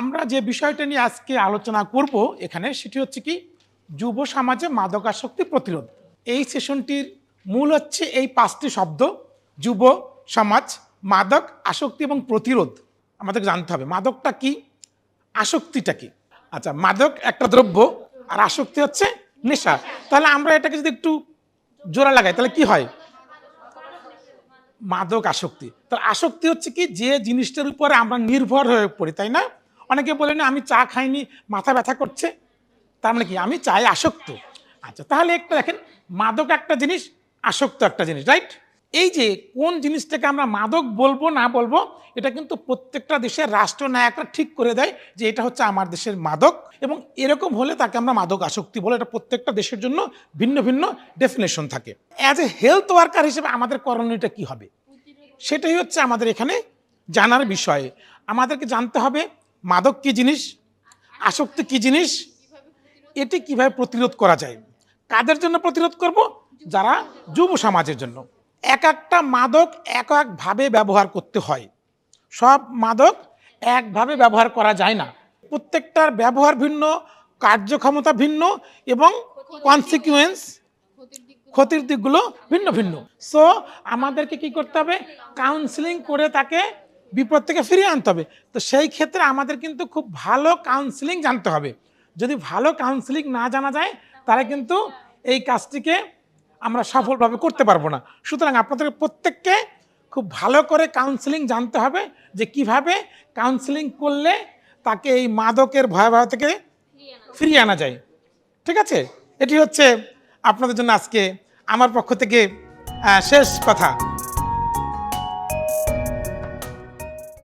আমরা যে বিষয়টা নিয়ে আজকে আলোচনা করব এখানে সেটি হচ্ছে কি যুব সমাজে মাদকাসক্তি প্রতিরোধ। এই সেশনটির মূল হচ্ছে এই পাঁচটি শব্দ, যুব, সমাজ, মাদক, আসক্তি এবং প্রতিরোধ। আমাদের জানতে হবে, মাদকটা কি? আসক্তিটা কি? আচ্ছা মাদক একটা দ্রব্য আর আসক্তি হচ্ছে নেশা। তাহলে আমরা এটাকে যদি একটু জোড়া লাগাই, তাহলে কি হয়? মাদক আসক্তি। তো আসক্তি হচ্ছে কি, যে জিনিসটার উপরে আমরা নির্ভর হয়ে পড়ি, তাই না? অনেকে বলেন আমি চা খাইনি, মাথা ব্যথা করছে। তার মানে কি? আমি চাই আসক্ত। আচ্ছা তাহলে একটা দেখেন, মাদক একটা জিনিস, আসক্ত একটা জিনিস রাইট এই যে কোন জিনিসটাকে আমরা মাদক বলব, না বলব, এটা কিন্তু প্রত্যেকটা দেশের রাষ্ট্রনায়করা ঠিক করে দেয় যে এটা হচ্ছে আমার দেশের মাদক এবং এরকম হলে তাকে আমরা মাদক আসক্তি বলে। এটা প্রত্যেকটা দেশের জন্য ভিন্ন ভিন্ন ডেফিনেশন থাকে। অ্যাজ এ হেলথ ওয়ার্কার হিসেবে আমাদের করণীয়টা কি হবে? সেটাই হচ্ছে আমাদের এখানে জানার বিষয়ে। আমাদেরকে জানতে হবে মাদক কি জিনিস? আসক্তি কি জিনিস? এটি কীভাবে প্রতিরোধ করা যায়? কাদের জন্য প্রতিরোধ করব? যারা যুব সমাজের জন্য। এক একটা মাদক এক একভাবে ব্যবহার করতে হয়। সব মাদক একভাবে ব্যবহার করা যায় না। প্রত্যেকটার ব্যবহার ভিন্ন, কার্যক্ষমতা ভিন্ন এবং কনসিকুয়েন্স ক্ষতির দিকগুলো ভিন্ন ভিন্ন। সো আমাদেরকে কি করতে হবে? কাউন্সিলিং করে তাকে বিপদ থেকে ফিরিয়ে আনতে হবে। তো সেই ক্ষেত্রে আমাদের কিন্তু খুব ভালো কাউন্সিলিং জানতে হবে। যদি ভালো কাউন্সিলিং না জানা যায়, তাহলে কিন্তু এই কাজটিকে আমরা সফলভাবে করতে পারব না। সুতরাং আপনাদের প্রত্যেককে খুব ভালো করে কাউন্সিলিং জানতে হবে যে কীভাবে কাউন্সিলিং করলে তাকে এই মাদকের ভয়াবহ থেকে ফিরিয়ে আনা যায়। ঠিক আছে? এটি হচ্ছে আপনাদের জন্য আজকে আমার পক্ষ থেকে শেষ কথা।